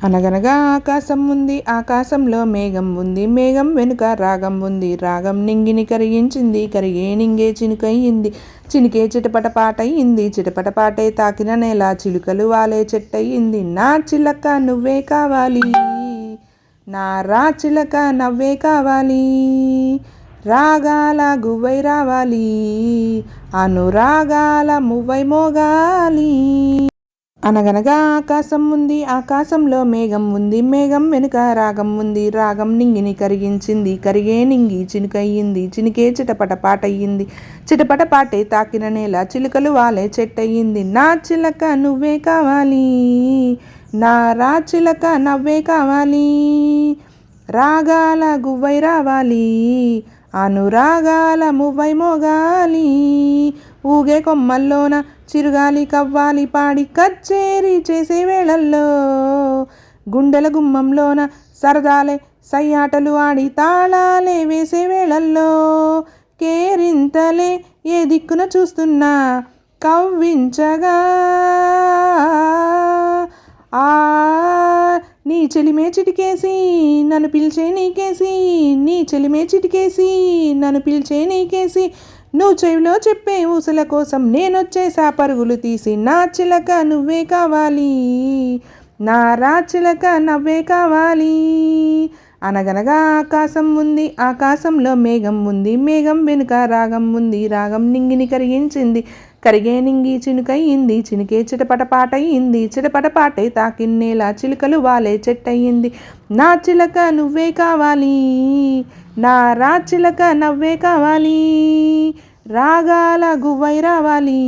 అనగనగా ఆకాశం ఉంది ఆకాశంలో మేఘం ఉంది మేఘం వెనుక రాగం ఉంది. రాగం నింగిని కరిగించింది కరిగే నింగే చినుకయ్యింది చినికే చిటపట పాటయింది చిటపట పాటే తాకిన నేల చిలుకలు వాలే చెట్టయింది. నా చిలక నువ్వే కావాలి నా రా చిలక నవ్వే కావాలి. రాగాల గువ్వై రావాలి అనురాగాల మువ్వై మోగాలి. అనగనగా ఆకాశం ఉంది ఆకాశంలో మేఘం ఉంది మేఘం వెనుక రాగం ఉంది రాగం నింగిని కరిగించింది కరిగే నింగి చినుకయ్యింది చినికే చిటపట పాటయ్యింది చిటపట పాటే తాకిన నేల చిలుకలు వాలే చెట్టయ్యింది నా చిలక నువ్వే కావాలి నా రా చిలక నవ్వే కావాలి రాగాల గువ్వై రావాలి అనురాగాల మువ్వై మోగాలి ఊగే కొమ్మల్లోన చిరుగాలి కవ్వాలి పాడి కచ్చేరి చేసే వేళల్లో గుండెల గుమ్మంలోన సరదాలే సయ్యాటలు ఆడి తాళాలే వేసే వేళల్లో కేరింతలే ఏ దిక్కున చూస్తున్నా కవ్వించగా. ఆ నీ చెలిమే చిటికేసి నన్ను పిలిచే నీకేసి నీ చెలిమే చిటికేసి నన్ను పిలిచే నీకేసి నువ్వు చెవిలో చెప్పే ఊసల కోసం నేనొచ్చేసా పరుగులు తీసి నా చిలక నువ్వే కావాలి. నా రా చిలక నవ్వే కావాలి. అనగనగా ఆకాశం ఉంది ఆకాశంలో మేఘం ఉంది మేఘం వెనుక రాగం ఉంది రాగం నింగిని కరిగించింది. కరిగే నింగి చినుకయ్యింది చినుకే చిటపట పాటయ్యింది చిటపట పాటే తాకిన్నేలా చిలుకలు వాలే చెట్టయింది. నా చిలక నువ్వే కావాలి నా రా చిలక నవ్వే కావాలి రాగాల గువ్వై రావాలి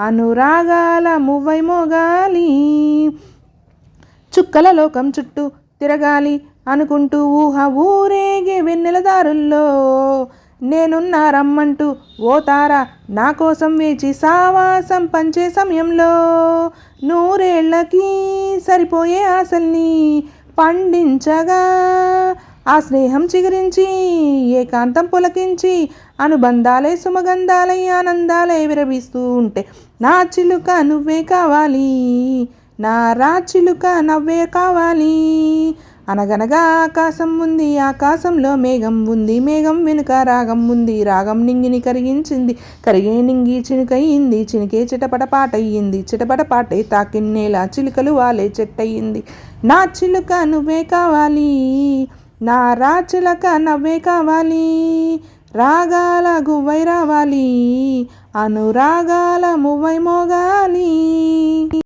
అనురాగాల మువ్వై మోగాలి. చుక్కల లోకం చుట్టూ తిరగాలి అనుకుంటూ ఊహ ఊరేగే వెన్నెల దారుల్లో నేనున్నా రమ్మంటూ ఓ తార నా కోసం వేచి సావాసం పంచే సమయంలో నూరేళ్ళకి సరిపోయే ఆశల్ని పండించగా ఆ స్నేహం చిగురించి ఏకాంతం పులకించి అనుబంధాలే సుమగంధాలై ఆనందాలే విరవిస్తూ ఉంటే నా చిలుక నువ్వే కావాలి నా రా చిలుక నవ్వే కావాలి అనగనగా ఆకాశం ఉంది ఆకాశంలో మేఘం ఉంది మేఘం వెనుక రాగం ఉంది రాగం నింగిని కరిగించింది కరిగే నింగి చినుకయింది చినికే చిటపట పాటయ్యింది చిటపట పాటే తాకిన్నేలా చిలుకలు వాలే చెట్టయింది. నా చిలుక నువ్వే కావాలి నా రా చిలక నవ్వే కావాలి రాగాల గువ్వై రావాలి అనురాగాల మువ్వై మోగాలి.